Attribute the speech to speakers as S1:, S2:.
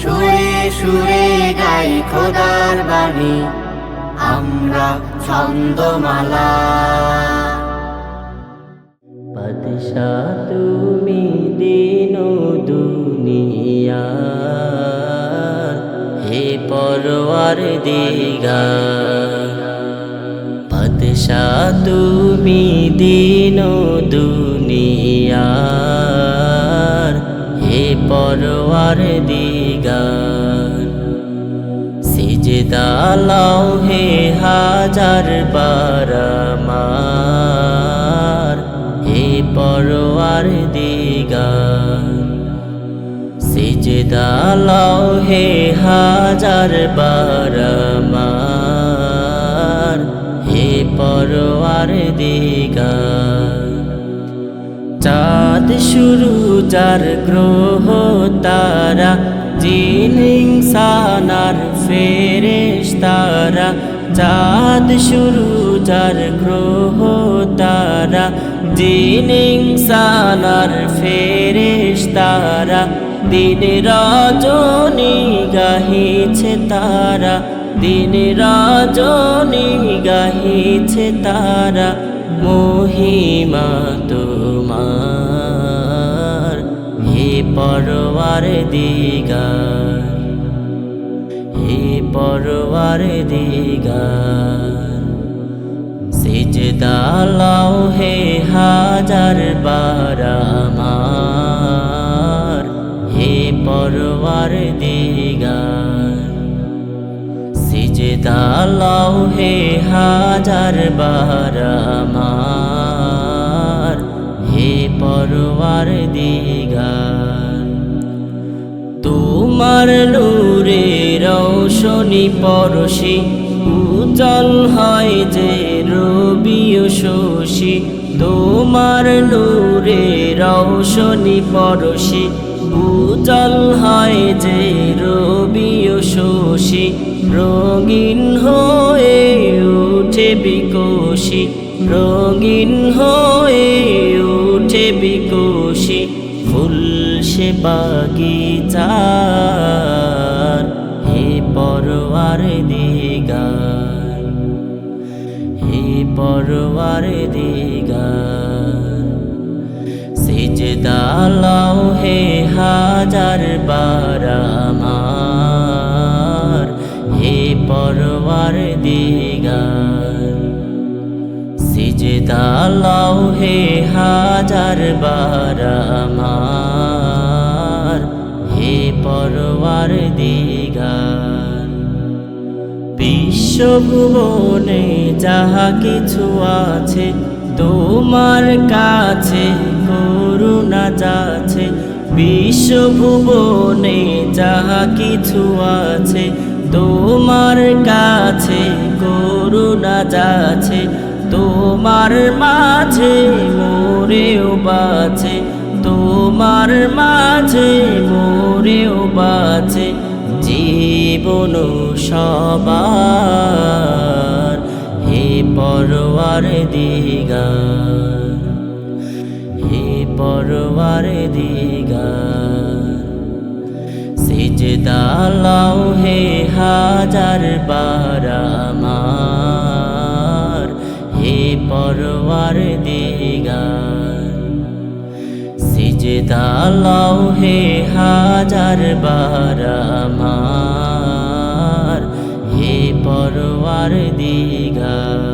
S1: সুরে সুরে গাই খোদার বাণী। আমরা ছন্দমালা।
S2: বাদশা তুমি দিন দুনিয়া। হে পরওয়ার দিগা বাদশা তুমি দিন দুনিয়া। হে পরওয়ার দিগার সিজদা লাও হে হাজার বারামার হে পরওয়ার দিগার সিজদা লাও হে হাজার বারামার হে পরওয়ার দিগার চাঁদ শুরু যার গ্রহ তারা, জিন ইনসানার ফেরেশ তারা চাঁদ শুরু যার গ্রহ তারা জিন ইনসানার ফেরেশ তারা দিন রজনী গাহিছে তারা দিন রজনী গাহিছে তারা মহিমা তোমার হে পরওয়ার দিগার হে পরওয়ার দিগার। সিজদা লাও হে হাজার বারামার হে পরওয়ার দিগার। সিজদা লাও হে হাজার বারামার হে পরওয়ার দিগার। তোমার নূরে রৌশনি পরশি, উজ্জ্বল হয় যে রবি শশী। তোমার নূরে রৌশনি পরশি, উজ্জ্বল হয় যে রবি শশী। রঙিন হয়ে উঠে বিকশি, রঙিন হয়ে উঠে বিকশি। সে বাগিচার, হে পরওয়ার দিগার, হে পরওয়ার দিগার। সিজদা লাও হে হাজার বারামার হে পরওয়ার দিগার। সিজদা লাও হে হাজার বারামার পরওয়ার দিগার বিশ্বভুবনে যাহা কিছু আছে, তোমার কাছে করুণা যাচ্ছে। বিশ্বভুবনে যাহা কিছু আছে, তোমার কাছে করুণা যাচ্ছে। তোমার মাঝে মোরেও বাছে তোমার মাঝে মোরেও বাছে জীবন সবার। হে পরওয়ার দিগার, হে পরওয়ার দিগার, সিজদা লাও হে হাজার বারামার হে পরওয়ার দিগার। সিজদা লাও হে হাজার বারামার হে পরওয়ার দিগার